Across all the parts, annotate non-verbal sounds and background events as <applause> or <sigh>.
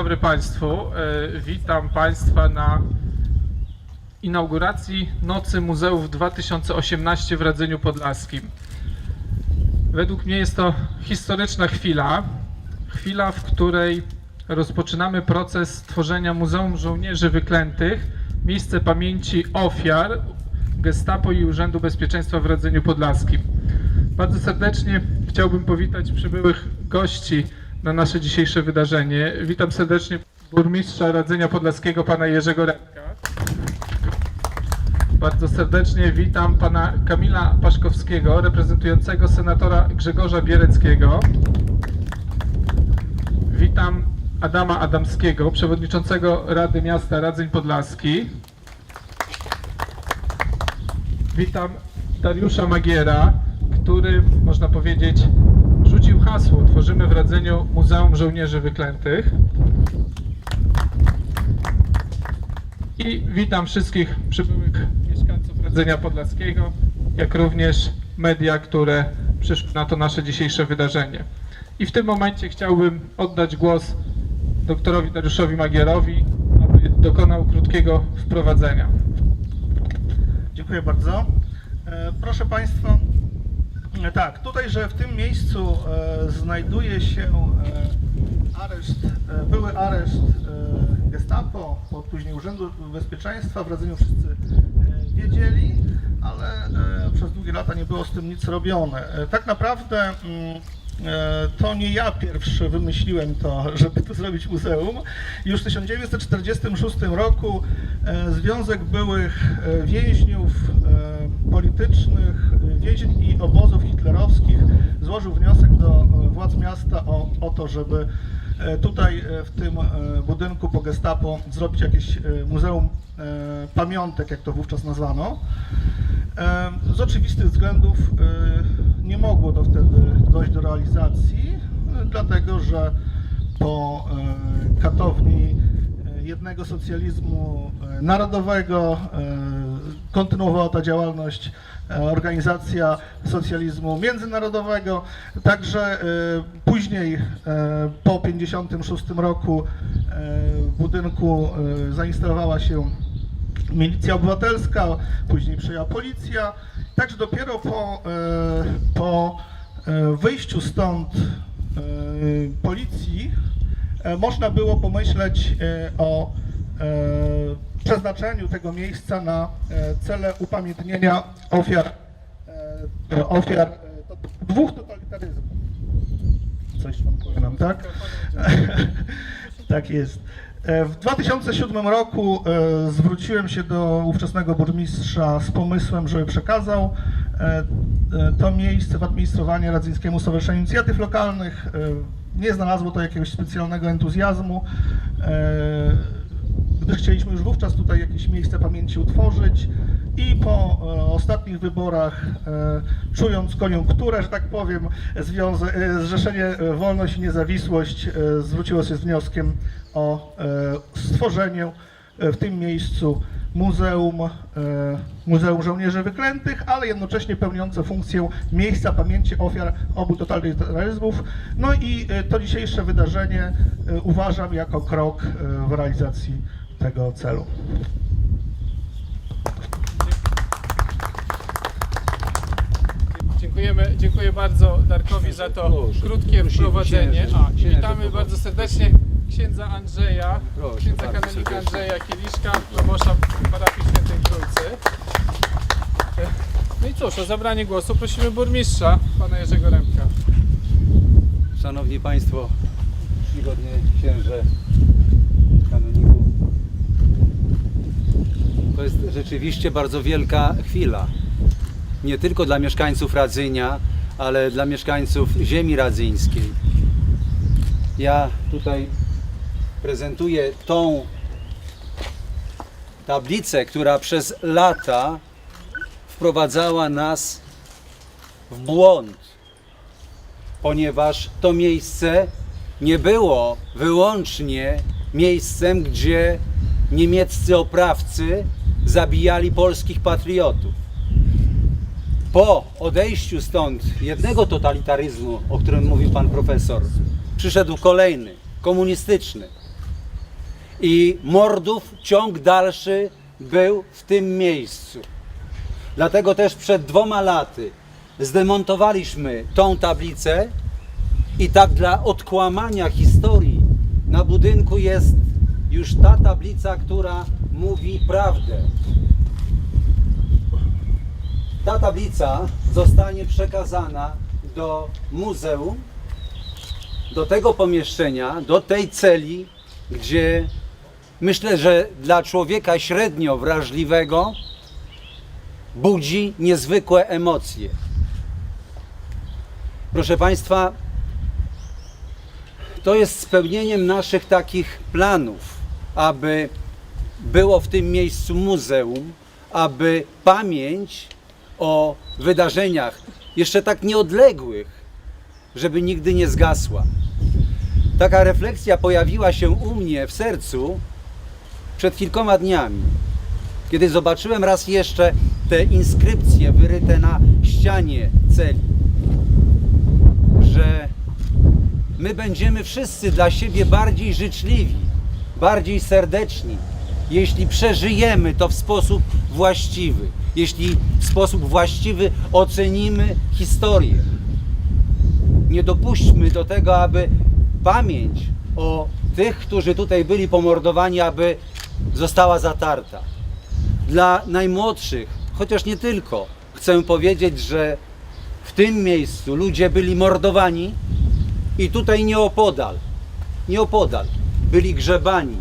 Dobry Państwu. E, Witam Państwa na inauguracji Nocy Muzeów 2018 w Radzeniu Podlaskim. Według mnie jest to historyczna chwila. Chwila, w której rozpoczynamy proces tworzenia Muzeum Żołnierzy Wyklętych, miejsce pamięci ofiar Gestapo i Urzędu Bezpieczeństwa w Radzeniu Podlaskim. Bardzo serdecznie chciałbym powitać przybyłych gości na nasze dzisiejsze wydarzenie. Witam serdecznie burmistrza Radzenia Podlaskiego, pana Jerzego Remka. Bardzo serdecznie witam pana Kamila Paszkowskiego, reprezentującego senatora Grzegorza Biereckiego. Witam Adama Adamskiego, przewodniczącego Rady Miasta Radzeń Podlaski. Witam Dariusza Magiera, który, można powiedzieć, rzucił hasło Tworzymy w Radzeniu Muzeum Żołnierzy Wyklętych. I witam wszystkich przybyłych mieszkańców Radzenia Podlaskiego, jak również media, które przyszły na to nasze dzisiejsze wydarzenie. I w tym momencie chciałbym oddać głos doktorowi Dariuszowi Magierowi, aby dokonał krótkiego wprowadzenia. Dziękuję bardzo. E, Proszę Państwa, tak, tutaj, że w tym miejscu e, znajduje się e, areszt, e, były areszt e, Gestapo, po- później Urzędu Bezpieczeństwa, w Radzeniu wszyscy e, wiedzieli, ale e, przez długie lata nie było z tym nic robione. E, Tak naprawdę mm, to nie ja pierwszy wymyśliłem to, żeby tu zrobić muzeum. Już w 1946 roku e, Związek Byłych e, Więźniów e, Politycznych, e, więzień i obozów hitlerowskich złożył wniosek do e, władz miasta o, o to, żeby e, tutaj e, w tym e, budynku po gestapo zrobić jakieś e, muzeum e, pamiątek, jak to wówczas nazwano. E, Z oczywistych względów e, nie mogło to wtedy dojść do realizacji, e, dlatego że po e, katowni e, jednego socjalizmu narodowego kontynuowała ta działalność organizacja socjalizmu międzynarodowego. Także później po 1956 roku w budynku zainstalowała się milicja obywatelska, później przejęła policja. Także dopiero po, e, po e, wyjściu stąd e, policji można było pomyśleć o przeznaczeniu tego miejsca na cele upamiętnienia ofiar, ofiar dwóch totalitaryzmów. Coś wam powiem, tak? <laughs> tak jest. E, W 2007 roku e, zwróciłem się do ówczesnego burmistrza z pomysłem, żeby przekazał e, to miejsce w administrowanie Radzyńskiemu Stowarzyszeniu Inicjatyw Lokalnych. Nie znalazło to jakiegoś specjalnego entuzjazmu, gdyż chcieliśmy już wówczas tutaj jakieś miejsce pamięci utworzyć i po e, ostatnich wyborach, e, czując koniunkturę, że tak powiem, e, Zrzeszenie Wolność i Niezawisłość zwróciło się z wnioskiem o e, stworzeniu e, w tym miejscu muzeum, muzeum Żołnierzy Wyklętych, ale jednocześnie pełniące funkcję miejsca pamięci ofiar obu totalitaryzmów. No i to dzisiejsze wydarzenie uważam jako krok w realizacji tego celu. Dziękujemy, dziękuję bardzo Darkowi za to krótkie wprowadzenie. A, i witamy bardzo serdecznie księdza Andrzeja, księdza kanonika Andrzeja Kieliszka, proboszcza parafii Świętej Trójcy. No i cóż, o zabranie głosu prosimy burmistrza, pana Jerzego Remka. Szanowni Państwo, czcigodny księże kanoniku. To jest rzeczywiście bardzo wielka chwila. Nie tylko dla mieszkańców Radzynia, ale dla mieszkańców ziemi radzyńskiej. Ja tutaj prezentuję tą tablicę, która przez lata wprowadzała nas w błąd ponieważ to miejsce nie było wyłącznie miejscem, gdzie niemieccy oprawcy zabijali polskich patriotów. Po odejściu stąd jednego totalitaryzmu, o którym mówił pan profesor, przyszedł kolejny, komunistyczny. i mordów ciąg dalszy był w tym miejscu. Dlatego też przed dwoma laty zdemontowaliśmy tą tablicę i tak dla odkłamania historii na budynku jest już ta tablica, która mówi prawdę. Ta tablica zostanie przekazana do muzeum, do tego pomieszczenia, do tej celi, gdzie myślę, że dla człowieka średnio wrażliwego budzi niezwykłe emocje. Proszę Państwa, to jest spełnieniem naszych takich planów, aby było w tym miejscu muzeum, aby pamięć o wydarzeniach jeszcze tak nieodległych, żeby nigdy nie zgasła. Taka refleksja pojawiła się u mnie w sercu przed kilkoma dniami, kiedy zobaczyłem raz jeszcze te inskrypcje wyryte na ścianie celi, że my będziemy wszyscy dla siebie bardziej życzliwi, bardziej serdeczni, jeśli przeżyjemy to w sposób właściwy, jeśli w sposób właściwy ocenimy historię. Nie dopuśćmy do tego, aby pamięć o tych, którzy tutaj byli pomordowani, aby została zatarta. Dla najmłodszych, chociaż nie tylko, chcę powiedzieć, że w tym miejscu ludzie byli mordowani i tutaj nieopodal, nieopodal byli grzebani.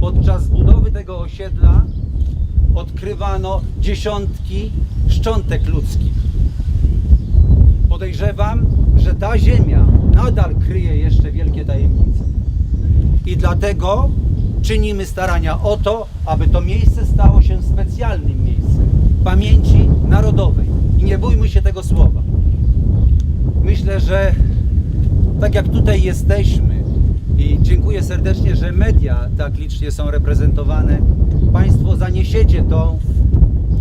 Podczas budowy tego osiedla odkrywano dziesiątki szczątek ludzkich. Podejrzewam, że ta ziemia nadal kryje jeszcze wielkie tajemnice. I dlatego czynimy starania o to, aby to miejsce stało się specjalnym miejscem pamięci narodowej. I nie bójmy się tego słowa. Myślę, że tak jak tutaj jesteśmy i dziękuję serdecznie, że media tak licznie są reprezentowane, Państwo zaniesiecie tą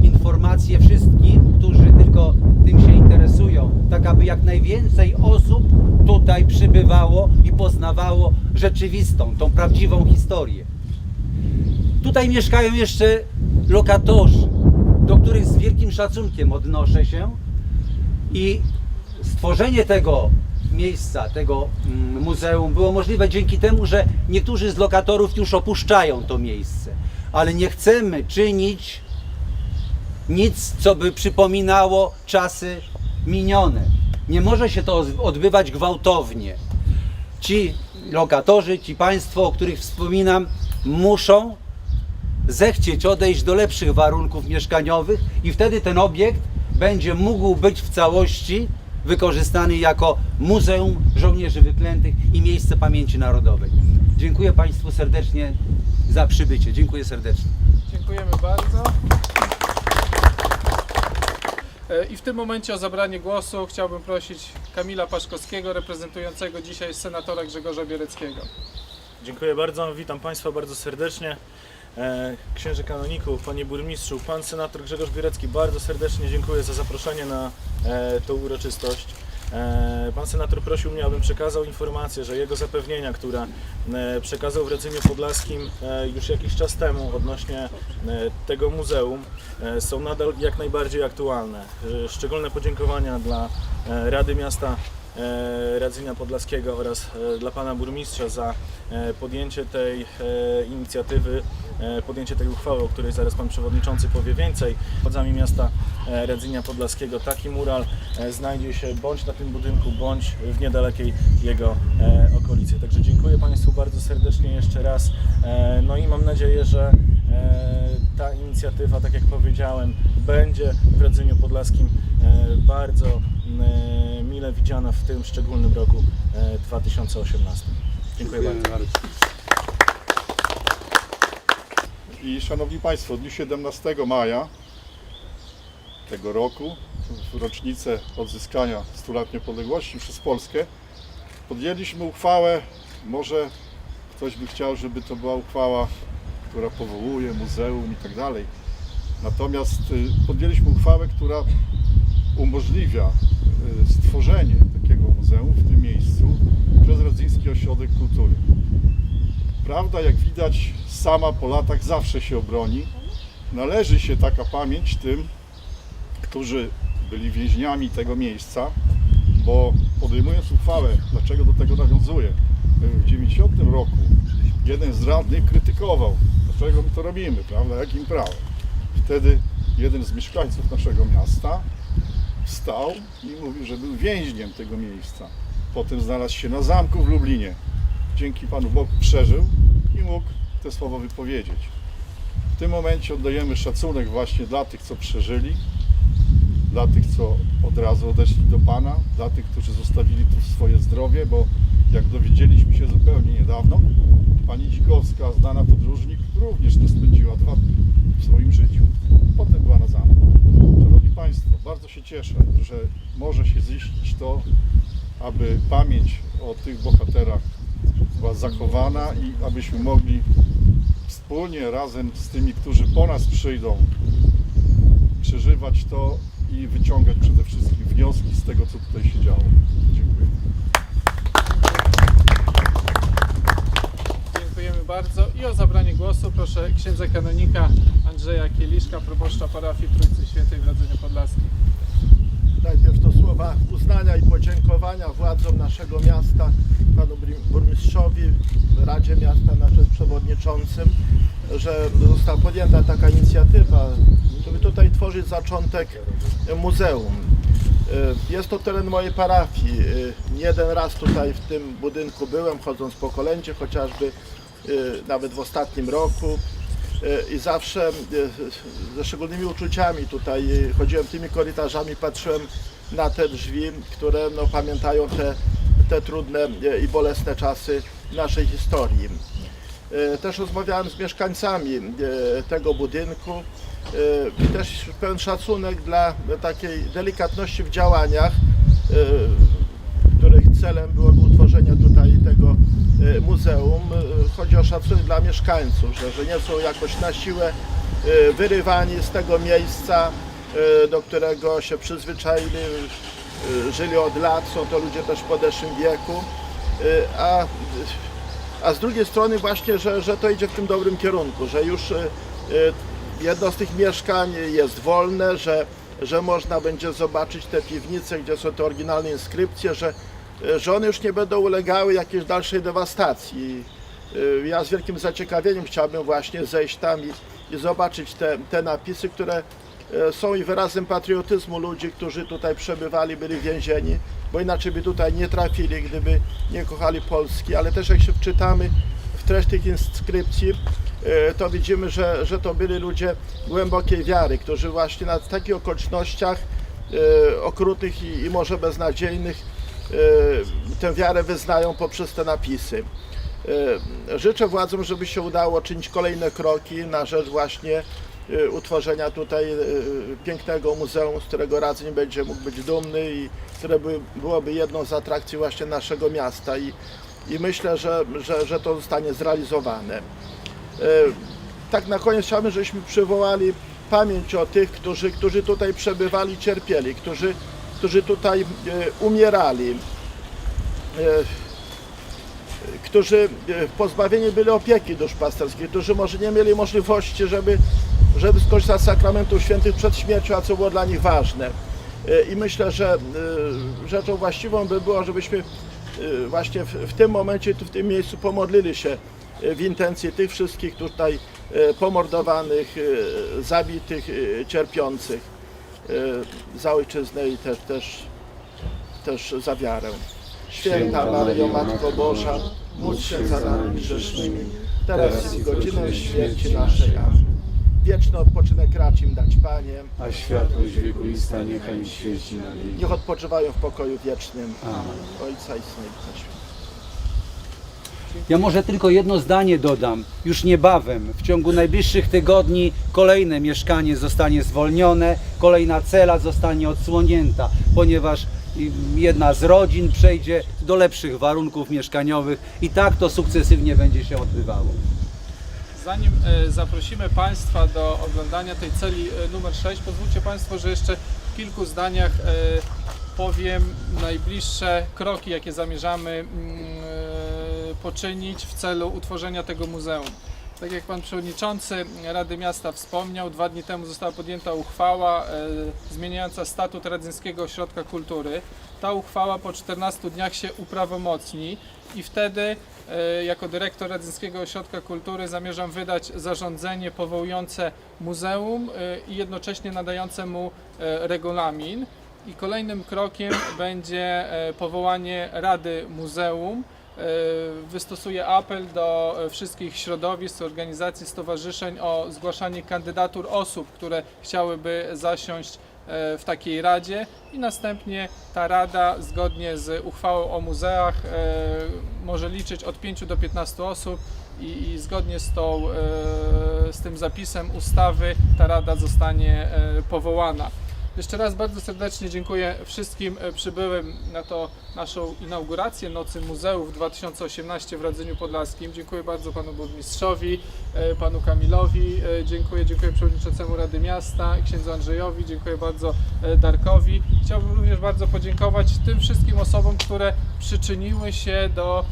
informację wszystkim, którzy tylko tym się interesują, tak aby jak najwięcej osób tutaj przybywało i poznawało rzeczywistą, tą prawdziwą historię. Tutaj mieszkają jeszcze lokatorzy, do których z wielkim szacunkiem odnoszę się i stworzenie tego miejsca, tego mm, muzeum było możliwe dzięki temu, że niektórzy z lokatorów już opuszczają to miejsce, ale nie chcemy czynić nic, co by przypominało czasy minione. Nie może się to odbywać gwałtownie. Ci lokatorzy, ci państwo, o których wspominam, muszą zechcieć odejść do lepszych warunków mieszkaniowych i wtedy ten obiekt będzie mógł być w całości wykorzystany jako Muzeum Żołnierzy Wyklętych i miejsce pamięci narodowej. Dziękuję Państwu serdecznie za przybycie. Dziękuję serdecznie. Dziękujemy bardzo. E, I w tym momencie o zabranie głosu chciałbym prosić Kamila Paszkowskiego, reprezentującego dzisiaj senatora Grzegorza Biereckiego. Dziękuję bardzo, witam Państwa bardzo serdecznie. E, Księże kanoniku, panie burmistrzu, pan senator Grzegorz Bierecki, bardzo serdecznie dziękuję za zaproszenie na e, tą uroczystość. E, Pan senator prosił mnie, abym przekazał informację, że jego zapewnienia, które przekazał w Radzymiu Podlaskim już jakiś czas temu odnośnie tego muzeum, są nadal jak najbardziej aktualne. Szczególne podziękowania dla Rady Miasta e, Radzynia Podlaskiego oraz e, dla pana burmistrza za e, podjęcie tej inicjatywy, podjęcie tej uchwały, o której zaraz pan przewodniczący powie więcej. Wadzami miasta Radzynia Podlaskiego taki mural znajdzie się bądź na tym budynku, bądź w niedalekiej jego okolicy. Także dziękuję państwu bardzo serdecznie jeszcze raz. No i mam nadzieję, że ta inicjatywa, tak jak powiedziałem, będzie w Radzyniu Podlaskim bardzo mile widziana w tym szczególnym roku e, 2018. Dziękuję bardzo. I szanowni Państwo, w dniu 17 maja tego roku, w rocznicę odzyskania 100 lat niepodległości przez Polskę, podjęliśmy uchwałę, może ktoś by chciał, żeby to była uchwała, która powołuje muzeum i tak dalej. Natomiast y, podjęliśmy uchwałę, która umożliwia y, stworzenie takiego muzeum w tym miejscu przez Radzyński Ośrodek Kultury. Prawda, jak widać, sama po latach zawsze się obroni. Należy się taka pamięć tym, którzy byli więźniami tego miejsca, bo podejmując uchwałę, dlaczego do tego nawiązuję, w 90 roku jeden z radnych krytykował, dlaczego my to robimy, prawda, jakim prawem. Wtedy jeden z mieszkańców naszego miasta i mówił, że był więźniem tego miejsca. Potem znalazł się na zamku w Lublinie. Dzięki Panu Bogu przeżył i mógł te słowo wypowiedzieć. W tym momencie oddajemy szacunek właśnie dla tych, co przeżyli, dla tych, co od razu odeszli do Pana, dla tych, którzy zostawili tu swoje zdrowie, bo jak dowiedzieliśmy się zupełnie niedawno, pani Dzikowska, znana podróżnik, również tu spędziła dwa dni w swoim życiu. Potem była na zamku. Państwo, bardzo się cieszę, że może się ziścić to, aby pamięć o tych bohaterach była zachowana i abyśmy mogli wspólnie razem z tymi, którzy po nas przyjdą, przeżywać to i wyciągać przede wszystkim wnioski z tego, co tutaj się działo. Dziękuję. Dziękujemy bardzo. I o zabranie głosu proszę księdza kanonika Andrzeja Kieliszka, proboszcza parafii Trójcy Świętej w Radzeniu Podlaskim. Najpierw to słowa uznania i podziękowania władzom naszego miasta, panu burmistrzowi, Radzie Miasta, naszym przewodniczącym, że została podjęta taka inicjatywa, żeby tutaj tworzyć zaczątek muzeum. Y, Jest to teren mojej parafii. Y, Nie jeden raz tutaj w tym budynku byłem, chodząc po kolędzie, chociażby nawet w ostatnim roku. Y, I zawsze y, ze szczególnymi uczuciami tutaj y, chodziłem tymi korytarzami, patrzyłem na te drzwi, które no, pamiętają te, te trudne y, i bolesne czasy naszej historii. Y, Też rozmawiałem z mieszkańcami y, tego budynku. y, i Też pełen szacunek dla takiej delikatności w działaniach, y, celem byłoby utworzenie tutaj tego y, muzeum. Y, Chodzi o szacunek dla mieszkańców, że, że nie są jakoś na siłę y, wyrywani z tego miejsca, do którego się przyzwyczaili, żyli od lat, są to ludzie też w podeszłym wieku, a a z drugiej strony właśnie, że, że to idzie w tym dobrym kierunku, że już jedno z tych mieszkań jest wolne, że, że można będzie zobaczyć te piwnice, gdzie są te oryginalne inskrypcje, że, że one już nie będą ulegały jakiejś dalszej dewastacji. Y, Ja z wielkim zaciekawieniem chciałbym właśnie zejść tam i, i zobaczyć te, te napisy, które e, są i wyrazem patriotyzmu ludzi, którzy tutaj przebywali, byli więzieni, bo inaczej by tutaj nie trafili, gdyby nie kochali Polski, ale też jak się wczytamy w treść tych inskrypcji, e, to widzimy, że, że to byli ludzie głębokiej wiary, którzy właśnie na takich okolicznościach e, okrutnych i, i może beznadziejnych e, tę wiarę wyznają poprzez te napisy. E, Życzę władzom, żeby się udało czynić kolejne kroki na rzecz właśnie e, utworzenia tutaj e, pięknego muzeum, z którego Radzyń będzie mógł być dumny i które by, byłoby jedną z atrakcji właśnie naszego miasta i, i myślę, że, że, że to zostanie zrealizowane. E, Tak na koniec chciałbym, żebyśmy przywołali pamięć o tych, którzy, którzy tutaj przebywali, cierpieli, którzy, którzy tutaj e, umierali. E, którzy e, pozbawieni byli opieki duszpasterskiej, którzy może nie mieli możliwości, żeby, żeby skorzystać z sakramentów świętych przed śmiercią, a co było dla nich ważne. I myślę, że rzeczą właściwą by było, żebyśmy właśnie w, w tym momencie, w tym miejscu pomodlili się w intencji tych wszystkich tutaj pomordowanych, zabitych, cierpiących za ojczyznę i też, też, też za wiarę. Święta Maryjo, Matko Boża, módl się za nami grzesznymi, teraz i w godzinę śmierci naszej. Amen. Wieczny odpoczynek racz im dać, Panie. a światłość wiekuista niechaj świeci na wieki. Niech odpoczywają w pokoju wiecznym. Amen. Ojca i Syna i Świętego. Ja może tylko jedno zdanie dodam. Już niebawem, w ciągu najbliższych tygodni, kolejne mieszkanie zostanie zwolnione, kolejna cela zostanie odsłonięta, ponieważ i, jedna z rodzin przejdzie do lepszych warunków mieszkaniowych i tak to sukcesywnie będzie się odbywało. Zanim e, zaprosimy Państwa do oglądania tej celi e, numer 6, pozwólcie Państwo, że jeszcze w kilku zdaniach e, powiem najbliższe kroki, jakie zamierzamy mm, poczynić w celu utworzenia tego muzeum. Tak jak Pan Przewodniczący Rady Miasta wspomniał, dwa dni temu została podjęta uchwała e, zmieniająca statut Radzyńskiego Ośrodka Kultury. Ta uchwała po 14 dniach się uprawomocni i wtedy e, jako dyrektor Radzyńskiego Ośrodka Kultury zamierzam wydać zarządzenie powołujące muzeum e, i jednocześnie nadające mu regulamin. I kolejnym krokiem będzie powołanie Rady Muzeum. E, Wystosuję apel do e, wszystkich środowisk, organizacji, stowarzyszeń o zgłaszanie kandydatur osób, które chciałyby zasiąść e, w takiej radzie i następnie ta rada zgodnie z uchwałą o muzeach może liczyć od 5 do 15 osób i, i zgodnie z, tą, z tym zapisem ustawy ta rada zostanie powołana. Jeszcze raz bardzo serdecznie dziękuję wszystkim e, przybyłym na to naszą inaugurację Nocy Muzeów 2018 w Radzeniu Podlaskim. Dziękuję bardzo panu burmistrzowi, e, panu Kamilowi, e, dziękuję, dziękuję przewodniczącemu Rady Miasta, księdzu Andrzejowi, dziękuję bardzo Darkowi. Chciałbym również bardzo podziękować tym wszystkim osobom, które przyczyniły się do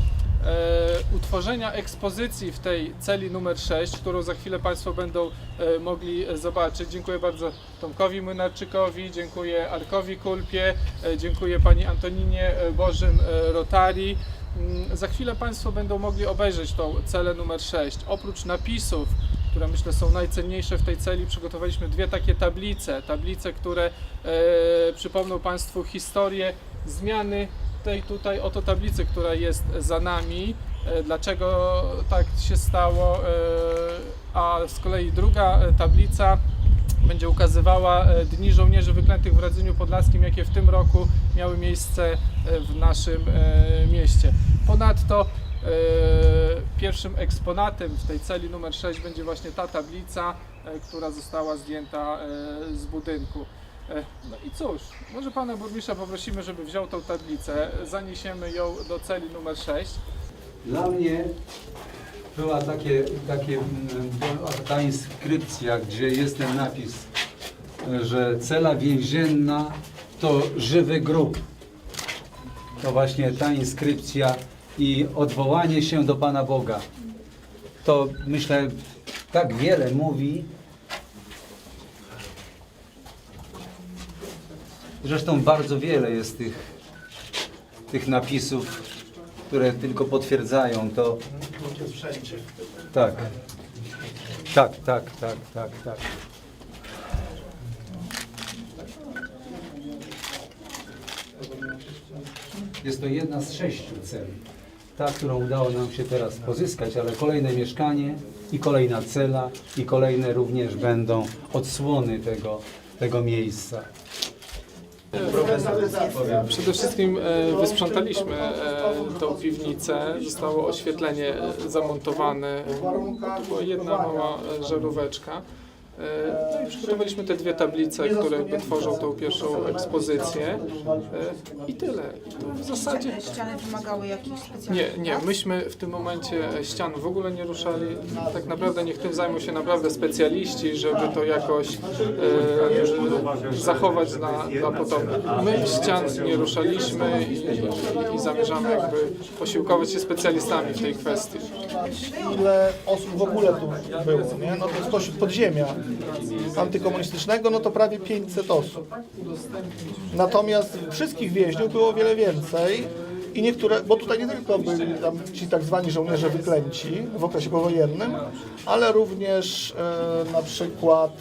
utworzenia ekspozycji w tej celi numer 6, którą za chwilę Państwo będą e, mogli e, zobaczyć. Dziękuję bardzo Tomkowi Młynarczykowi, dziękuję Arkowi Kulpie, e, dziękuję Pani Antoninie e, Bożym e, Rotari. Mm, Za chwilę Państwo będą mogli obejrzeć tą celę numer 6. Oprócz napisów, które myślę są najcenniejsze w tej celi, przygotowaliśmy dwie takie tablice. Tablice, które e, przypomną Państwu historię zmiany tej tutaj oto tablicy, która jest za nami. E, Dlaczego tak się stało? E, A z kolei druga e, tablica będzie ukazywała Dni Żołnierzy Wyklętych w Radzeniu Podlaskim, jakie w tym roku miały miejsce w naszym mieście. Ponadto pierwszym eksponatem w tej celi numer 6 będzie właśnie ta tablica, która została zdjęta z budynku. E, No i cóż, może pana burmistrza poprosimy, żeby wziął tą tablicę, zaniesiemy ją do celi numer 6. Dla mnie była takie, takie, mm, ta inskrypcja, gdzie jest ten napis, że cela więzienna to żywy grób. To właśnie ta inskrypcja i odwołanie się do Pana Boga. To myślę tak wiele mówi. Zresztą bardzo wiele jest tych, tych napisów, które tylko potwierdzają to. Tak. Tak, tak, tak, tak, tak. Jest to jedna z sześciu celi. Ta, którą udało nam się teraz pozyskać, ale kolejne mieszkanie i kolejna cela i kolejne również będą odsłony tego, tego miejsca. Przede wszystkim e, wysprzątaliśmy e, tą piwnicę, zostało oświetlenie e, zamontowane, była jedna mała żaróweczka. E, No i przygotowaliśmy te dwie tablice, które jakby tworzą tą pierwszą ekspozycję. E, I tyle. To w zasadzie Ściany wymagały jakichś specjalnych nie, nie, myśmy w tym momencie ścian w ogóle nie ruszali. Tak naprawdę niech tym zajmą się naprawdę specjaliści, żeby to jakoś e, zachować dla, dla potomnych. My ścian nie ruszaliśmy i, i, i zamierzamy jakby posiłkować się specjalistami w tej kwestii. ile osób w ogóle tu było, nie? No to jest podziemia antykomunistycznego, no to prawie 500 osób. Natomiast wszystkich więźniów było o wiele więcej i niektóre, bo tutaj nie tylko byli tam ci tak zwani żołnierze wyklęci w okresie powojennym, ale również e, na przykład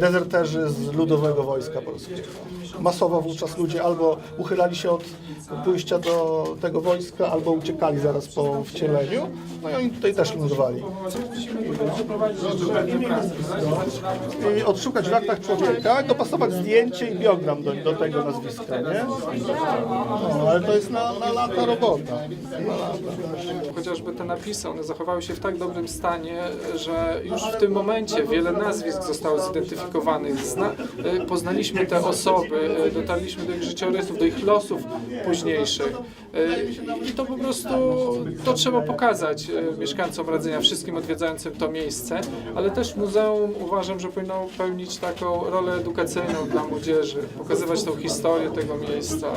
dezerterzy z Ludowego Wojska Polskiego. Masowo wówczas ludzie albo uchylali się od pójścia do tego wojska, albo uciekali zaraz po wcieleniu, no i oni tutaj też lądowali. I odszukać w aktach człowieka, dopasować zdjęcie i biogram do, do tego nazwiska, nie? No, ale to jest na, na lata robota. Chociażby te napisy, one zachowały się w tak dobrym stanie, że już w tym momencie wiele nazwisk zostało zidentyfikowanych. Zna, e, poznaliśmy te osoby, e, dotarliśmy do ich życiorysów, do ich losów późniejszych. E, I to po prostu, to trzeba pokazać mieszkańcom Radzenia, wszystkim odwiedzającym to miejsce, ale też muzeum uważam, że powinno pełnić taką rolę edukacyjną dla młodzieży, pokazywać tą historię tego miejsca.